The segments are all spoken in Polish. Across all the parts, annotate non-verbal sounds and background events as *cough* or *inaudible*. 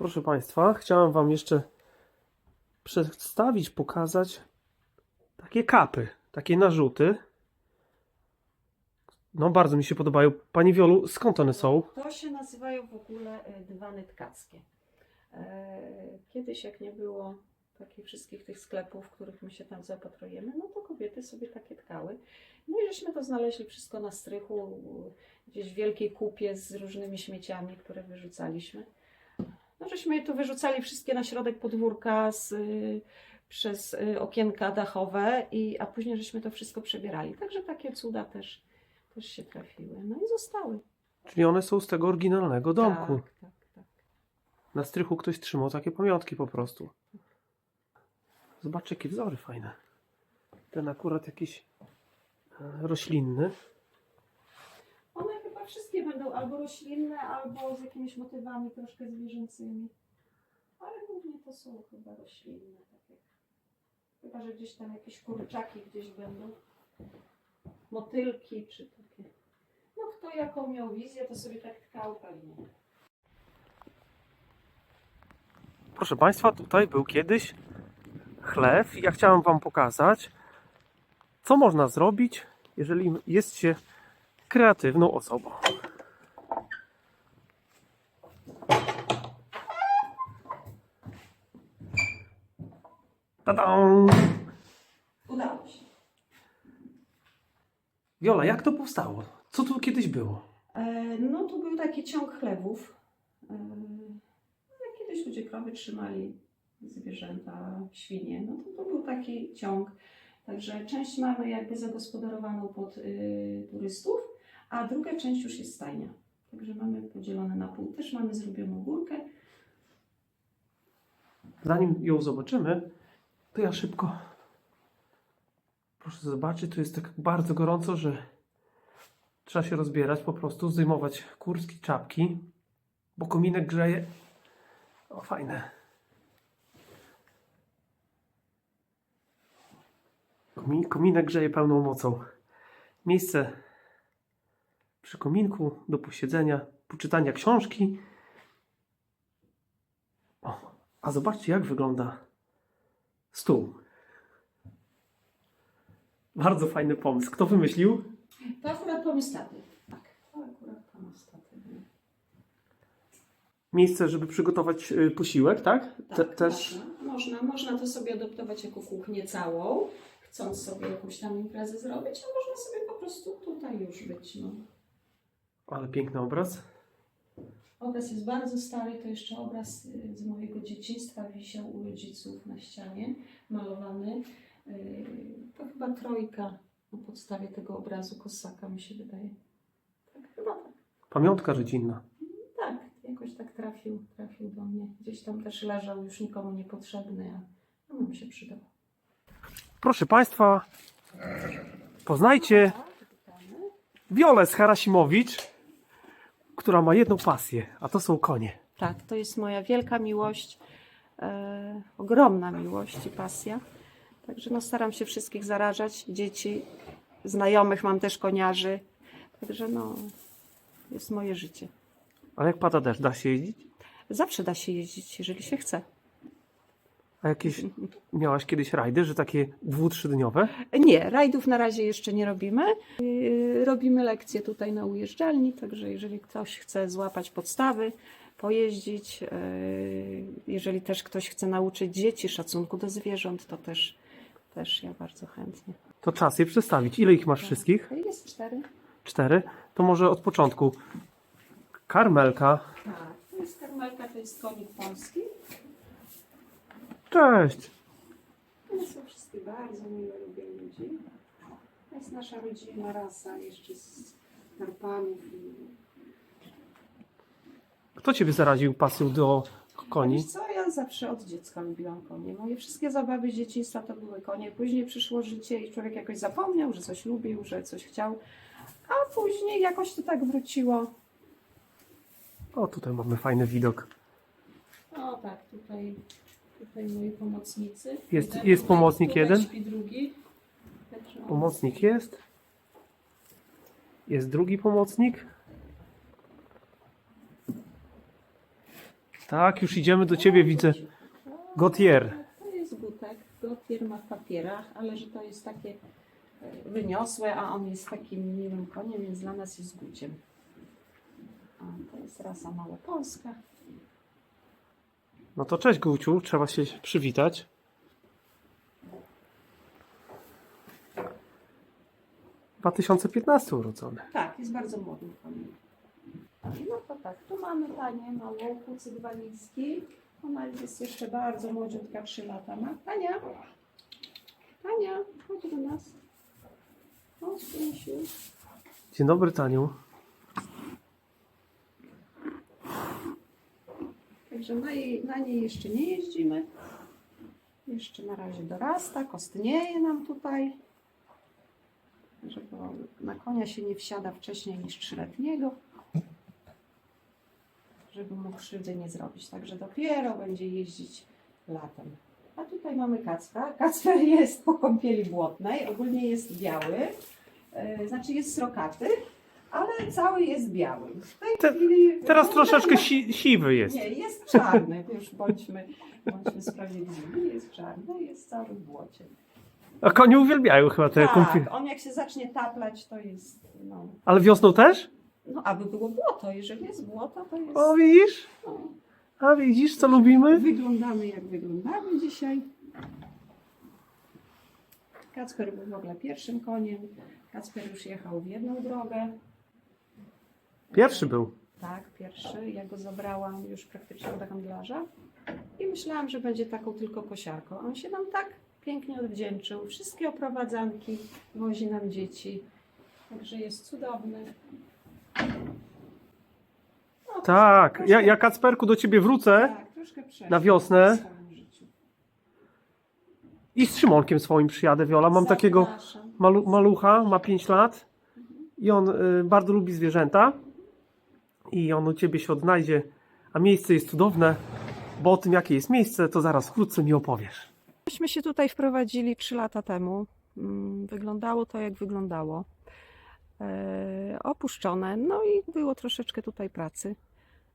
Proszę Państwa, chciałem Wam jeszcze przedstawić, pokazać takie kapy, takie narzuty. No, bardzo mi się podobają. Pani Wiolu, skąd one są? To się nazywają w ogóle e, dywany tkackie. E, Kiedyś jak nie było takich wszystkich tych sklepów, w których my się tam zaopatrujemy, no to kobiety sobie takie tkały. No i żeśmy to znaleźli wszystko na strychu, gdzieś w wielkiej kupie z różnymi śmieciami, które wyrzucaliśmy. No żeśmy tu wyrzucali wszystkie na środek podwórka z, y, przez y, okienka dachowe, i, a później żeśmy to wszystko przebierali. Także takie cuda też, też się trafiły. No i zostały. Czyli one są z tego oryginalnego domku. Tak, tak, tak. Na strychu ktoś trzymał takie pamiątki po prostu. Zobaczcie, jakie wzory fajne. Ten akurat jakiś e, roślinny. Wszystkie będą albo roślinne, albo z jakimiś motywami troszkę zwierzęcymi. Ale głównie to są chyba roślinne. Tak jak... Chyba, że gdzieś tam jakieś kurczaki gdzieś będą. Motylki czy takie. No kto jaką miał wizję, to sobie tak tkał pewnie. Proszę Państwa, tutaj był kiedyś chlew i ja chciałem Wam pokazać, co można zrobić, jeżeli jest się kreatywną osobą. Tadam! Udało się. Wiola, jak to powstało? Co tu kiedyś było? E, no tu był taki ciąg chlewów. E, jak kiedyś ludzie krowy trzymali, zwierzęta, świnie, no to, to był taki ciąg. Także część mamy jakby zagospodarowaną pod y, turystów, a druga część już jest stajnia. Także mamy podzielone na pół. Też mamy zrobioną górkę. Zanim ją zobaczymy, to ja szybko. Proszę zobaczyć, tu jest tak bardzo gorąco, że trzeba się rozbierać po prostu, zdejmować kurtki, czapki, bo kominek grzeje. O, fajne. Komi- Kominek grzeje pełną mocą. Miejsce przy kominku do posiedzenia, poczytania książki. O, a zobaczcie, jak wygląda stół. Bardzo fajny pomysł. Kto wymyślił? To akurat pomysł taty. Tak, to akurat pomysł taty. Miejsce, żeby przygotować y, posiłek, tak? Te, Tak, też. Można, można, można to sobie adoptować jako kuchnię całą, chcąc sobie jakąś tam imprezę zrobić, a można sobie po prostu tutaj już być. No. Ale piękny obraz. Obraz jest bardzo stary, to jeszcze obraz y, z mojego dzieciństwa wisiał u rodziców na ścianie, malowany. Y, To chyba trojka na podstawie tego obrazu Kosaka, mi się wydaje. Tak, chyba tak. Pamiątka rodzinna. Tak, jakoś tak trafił, trafił do mnie. Gdzieś tam też leżał, już nikomu niepotrzebny, a no, nam się przydał. Proszę Państwa, poznajcie Tak, witamy. Wiolę z Harasimowicz, która ma jedną pasję, a to są konie. Tak, to jest moja wielka miłość, e, ogromna miłość i pasja. Także no, staram się wszystkich zarażać, dzieci, znajomych mam też koniarzy. Także no, jest moje życie. Ale jak pada deszcz, da się jeździć? Zawsze da się jeździć, jeżeli się chce. A jakieś miałaś kiedyś rajdy, że takie dwu, trzydniowe? Nie, rajdów na razie jeszcze nie robimy. Yy, Robimy lekcje tutaj na ujeżdżalni, także jeżeli ktoś chce złapać podstawy, pojeździć, yy, jeżeli też ktoś chce nauczyć dzieci szacunku do zwierząt, to też, też ja bardzo chętnie. To czas je przedstawić. Ile ich masz wszystkich? Jest cztery. Cztery? To może od początku. Karmelka. Tak, to jest karmelka, to jest konik polski. Cześć. One są wszystkie bardzo miłe, lubię ludzi. To jest nasza rodzina rasa jeszcze z Karpanów. i- Kto ciebie zaraził pasją do koni? Wiesz co, ja zawsze od dziecka lubiłam konie. Moje wszystkie zabawy z dzieciństwa to były konie. Później przyszło życie i człowiek jakoś zapomniał, że coś lubił, że coś chciał. A później jakoś to tak wróciło. O, tutaj mamy fajny widok. O tak, tutaj, tutaj moi pomocnicy. Jest- Jeden jest pomocnik tutaj jeden? Śpi drugi. Pomocnik jest. Jest drugi pomocnik. Tak, już idziemy do ciebie, widzę. Gautier. To jest gutek. Gautier ma w papierach, ale że to jest takie e, wyniosłe, a on jest takim miłym koniem, więc dla nas jest guciem. A to jest rasa małopolska. No to cześć Guciu, trzeba się przywitać. W 2015 urodzony. Tak, jest bardzo młodym koniem. No to tak, tu mamy Tanię małą, kucyk walijski. Ona jest jeszcze bardzo młodziutka, 3 lata ma. Tania, Tania, chodź do nas. Chodź, Pięsiu. Dzień dobry Taniu. Także na, jej, na niej jeszcze nie jeździmy. Jeszcze na razie dorasta, kostnieje nam tutaj. Żeby na konia się nie wsiada wcześniej niż trzyletniego. Żeby mu krzywdy nie zrobić. Także dopiero będzie jeździć latem. A tutaj mamy Kacpra. Kacper jest po kąpieli błotnej. Ogólnie jest biały. E, Znaczy jest srokaty, ale cały jest biały. W tej Te- chwili Teraz wygląda troszeczkę si *laughs* siwy jest. nie, jest czarny, już bądźmy, bądźmy sprawiedliwi. Jest czarny, jest cały w błocie. A konie uwielbiają chyba te kąpiele. Tak, on jak się zacznie taplać, to jest, no, Ale wiosną też? no aby było błoto. Jeżeli jest błoto, to jest, O widzisz? no, A widzisz co lubimy? wyglądamy jak wyglądamy dzisiaj. Kacper był w ogóle pierwszym koniem. Kacper już jechał w jedną drogę. Pierwszy był. Tak, pierwszy. Ja go zabrałam już praktycznie od handlarza i myślałam, że będzie taką tylko kosiarką. On się nam tak pięknie odwdzięczył. Wszystkie oprowadzanki wozi nam dzieci. Także jest cudowny. No, Tak, troszkę- ja, ja Kacperku do ciebie wrócę tak, troszkę na wiosnę. w swoim życiu. i z Szymonkiem swoim przyjadę, Wiola. Mam takiego Zapraszam. malu malucha, ma 5 lat i on y, bardzo lubi zwierzęta i on u ciebie się odnajdzie, a miejsce jest cudowne, bo o tym jakie jest miejsce, to zaraz wkrótce mi opowiesz. Myśmy się tutaj wprowadzili 3 lata temu. Mm, Wyglądało to, jak wyglądało. E, opuszczone, no i było troszeczkę tutaj pracy.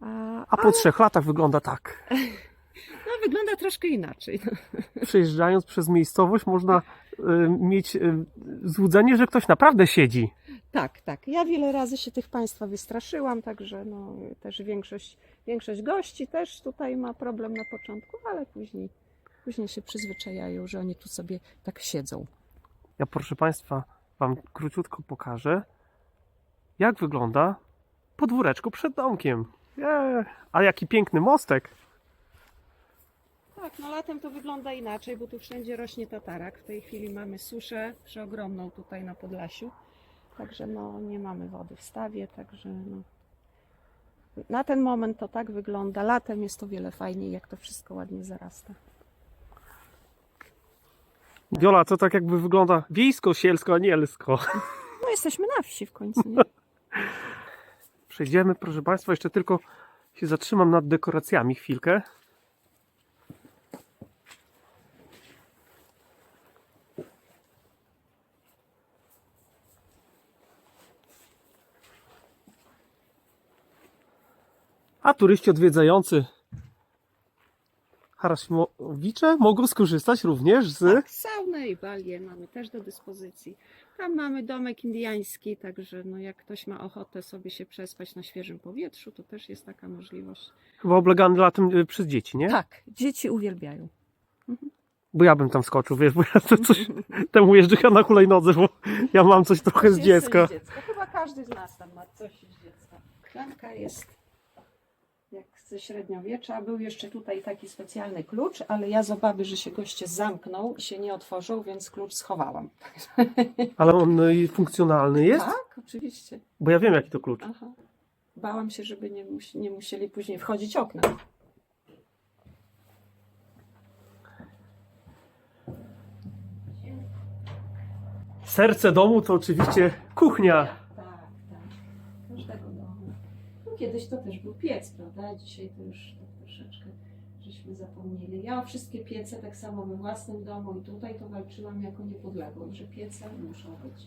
A, A po trzech latach wygląda tak. *laughs* no, wygląda troszkę inaczej. *laughs* Przejeżdżając przez miejscowość można y, mieć y, złudzenie, że ktoś naprawdę siedzi. Tak, tak. Ja wiele razy się tych Państwa wystraszyłam, także no, też większość, większość gości też tutaj ma problem na początku, ale później, później się przyzwyczajają, że oni tu sobie tak siedzą. Ja proszę Państwa Wam króciutko pokażę, jak wygląda podwóreczko przed domkiem. A jaki piękny mostek. Tak, no latem to wygląda inaczej, bo tu wszędzie rośnie tatarak. W tej chwili mamy suszę przeogromną tutaj na Podlasiu. Także no nie mamy wody w stawie, także no. Na ten moment to tak wygląda. Latem jest to wiele fajniej, jak to wszystko ładnie zarasta. Wiola, to tak jakby wygląda wiejsko, sielsko, anielsko. *laughs* No jesteśmy na wsi w końcu, nie? Przejdziemy, proszę Państwa, jeszcze tylko się zatrzymam nad dekoracjami chwilkę. A turyści odwiedzający Harasimowicze mogą skorzystać również z... Tak, saunę i balię mamy też do dyspozycji. Tam mamy domek indyjski, także no jak ktoś ma ochotę sobie się przespać na świeżym powietrzu, to też jest taka możliwość. Chyba oblegany latem y, przez dzieci, nie? Tak, dzieci uwielbiają. Bo ja bym tam skoczył, wiesz, bo ja to coś *laughs* temu jeżdżę na hulajnodze, bo ja mam coś trochę z dziecka. z dziecka. Chyba każdy z nas tam ma coś z dziecka. Klamka jest ze średniowiecza. Był jeszcze tutaj taki specjalny klucz, ale ja z obawy, że się goście zamkną i się nie otworzą, więc klucz schowałam. *laughs* Ale on y, funkcjonalny jest? Tak, oczywiście. Bo ja wiem, jaki to klucz. Aha. Bałam się, żeby nie, musi, nie musieli później wchodzić oknem. Serce domu to oczywiście kuchnia. Tak, tak. Każdego domu. No, kiedyś to też był piec, prawda? Dzisiaj to już tak troszeczkę żeśmy zapomnieli. Ja o wszystkie piece, tak samo we własnym domu i tutaj to walczyłam jako niepodległość, że piece muszą być.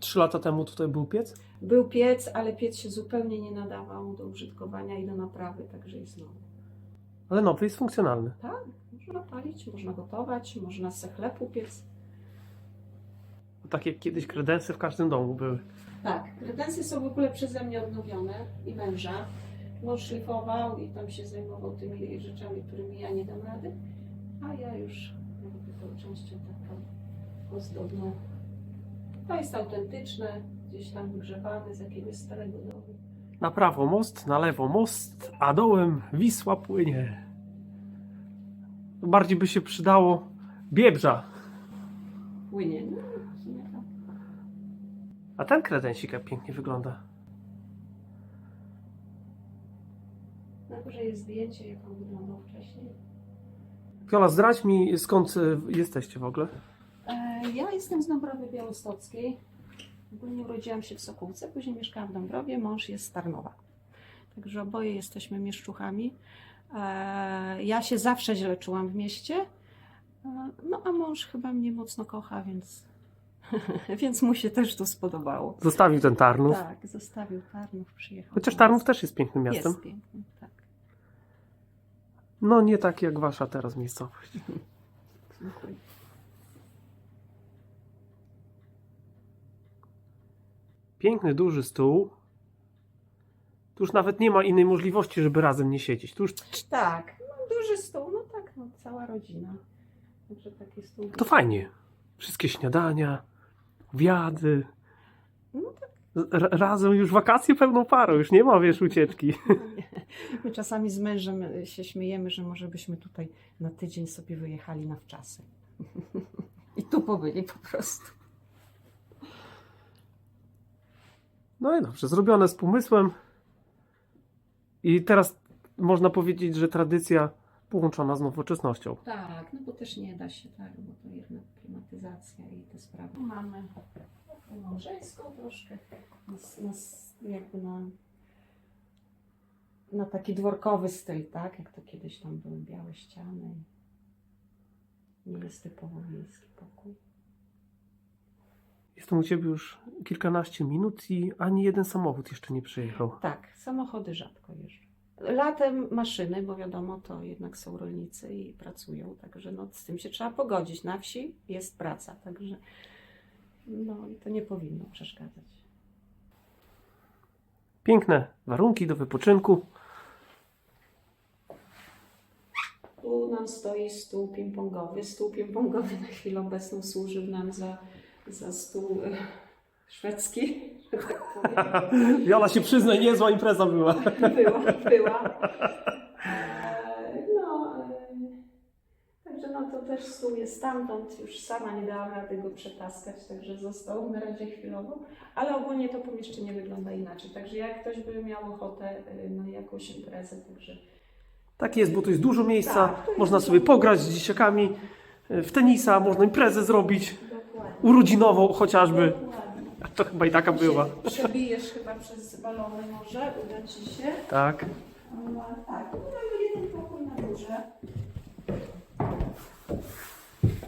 Trzy lata temu tutaj był piec. Był piec, ale piec się zupełnie nie nadawał do użytkowania i do naprawy, także jest nowy. Ale nowy jest funkcjonalny. Tak, można palić, można gotować, można se chleb upiec. Tak jak kiedyś kredensy w każdym domu były. Tak, kredensy są w ogóle przeze mnie odnowione i męża. Mąż szlifował i tam się zajmował tymi rzeczami, którymi ja nie dam rady, a ja już robię tą częścią taką ozdobną. To jest autentyczne, gdzieś tam wygrzewane z jakiegoś starego domu. Na prawo most, na lewo most, a dołem Wisła płynie. Bardziej by się przydało Biebrza. Płynie, no. A ten kredensik jak pięknie wygląda. Na górze jest zdjęcie, jak on wyglądał wcześniej. Wiola, zdradź mi skąd y, jesteście w ogóle. E, Ja jestem z Dąbrowy Białostockiej. Ogólnie urodziłam się w Sokółce, później mieszkałam w Dąbrowie, mąż jest z Tarnowa. Także oboje jesteśmy mieszczuchami. E, Ja się zawsze źle czułam w mieście, E, no a mąż chyba mnie mocno kocha, więc, *laughs* więc mu się też to spodobało. Zostawił ten Tarnów. Tak, zostawił Tarnów, przyjechał. Chociaż Tarnów też jest pięknym miastem. Jest piękny, tak. No nie tak jak wasza teraz miejscowość. *laughs* Dziękuję. Piękny, duży stół. Tu już nawet nie ma innej możliwości, żeby razem nie siedzieć. Tu już Tak, no, duży stół, no tak, no, cała rodzina. Także taki stół. to fajnie. Wszystkie śniadania, obiady. No tak. R- razem już wakacje pełną parą, już nie ma, wiesz, ucieczki. *laughs* My czasami z mężem y, się śmiejemy, że może byśmy tutaj na tydzień sobie wyjechali na wczasy. *laughs* I tu pobyli po prostu. No i dobrze, zrobione z pomysłem. I teraz można powiedzieć, że tradycja połączona z nowoczesnością. Tak, no bo też nie da się, tak, bo to jednak klimatyzacja i te sprawy. Mamy małżeńską troszkę, na, s- na, s- jakby na, na taki dworkowy styl, tak, jak to kiedyś tam były białe ściany. Nie jest typowo miejski pokój. Jestem u ciebie już kilkanaście minut i ani jeden samochód jeszcze nie przyjechał. Tak, samochody rzadko jeżdżą. Latem maszyny, bo wiadomo, to jednak są rolnicy i pracują, także no, z tym się trzeba pogodzić. Na wsi jest praca, także no i to nie powinno przeszkadzać. Piękne warunki do wypoczynku. Tu nam stoi stół ping-pongowy. Stół ping-pongowy na chwilę obecną służył nam za, za stół e, szwedzki, że tak powiem. Wiola się przyznaj, niezła impreza była. Była, była. E, No, e, także no to też stół jest stamtąd, już sama nie dałam rady go przetaskać, także został na razie chwilowo, ale ogólnie to pomieszczenie wygląda inaczej, także jak ktoś by miał ochotę e, na jakąś imprezę, także Tak jest, bo tu jest dużo miejsca. Tak, jest Można dużo sobie miejsca. pograć z dzieciakami w tenisa, można imprezę zrobić. dokładnie. Urodzinową chociażby. Dokładnie. To chyba i taka była. Przebijesz chyba przez balony może, uda Ci się. Tak. No, tak, tu mamy jeden pokój na górze.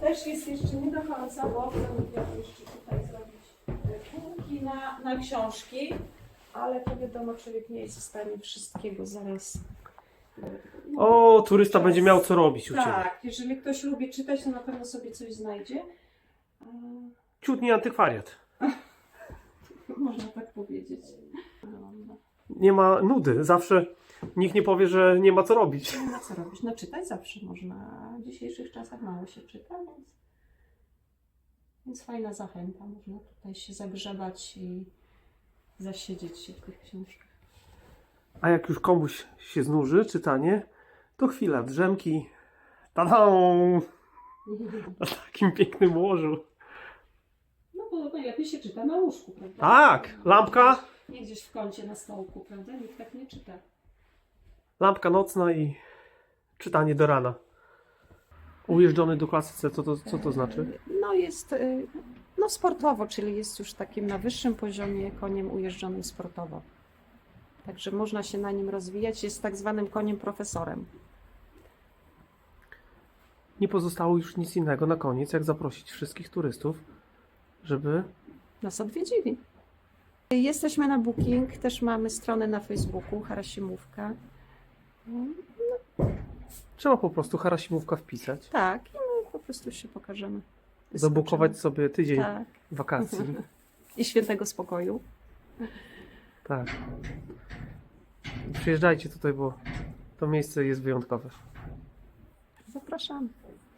Też jest jeszcze nie do końca, bo planujemy jeszcze tutaj zrobić e, półki na, na książki, ale to wiadomo, człowiek nie jest w stanie wszystkiego zaraz. e, O, turysta będzie miał co robić u ciebie. Tak, jeżeli ktoś lubi czytać, to na pewno sobie coś znajdzie. E, Ciutni antykwariat. Można tak powiedzieć. Nie ma nudy. Zawsze nikt nie powie, że nie ma co robić. Nie ma co robić. No czytać zawsze można. W dzisiejszych czasach mało się czyta, więc, więc fajna zachęta. Można tutaj się zagrzebać i zasiedzieć się w tych książkach. A jak już komuś się znuży czytanie, to chwila drzemki. Tadą! *laughs* Na takim pięknym łożu. No najlepiej się czyta na łóżku, prawda? Tak, lampka, Nie gdzieś w kącie na stołku, prawda? Nikt tak nie czyta. lampka nocna i czytanie do rana. Ujeżdżony do klasyce, co to, co to znaczy? No jest y, no sportowo, czyli jest już takim na wyższym poziomie koniem ujeżdżonym sportowo. Także można się na nim rozwijać. Jest tak zwanym koniem profesorem. Nie pozostało już nic innego na koniec, jak zaprosić wszystkich turystów, żeby nas odwiedzili. Jesteśmy na Booking, też mamy stronę na Facebooku, Harasimówka. No, Trzeba po prostu Harasimówka wpisać. Tak, i my po prostu się pokażemy. Zabukować sobie tydzień Tak. wakacji. *laughs* I świętego spokoju. Tak. Przyjeżdżajcie tutaj, bo to miejsce jest wyjątkowe. Zapraszamy.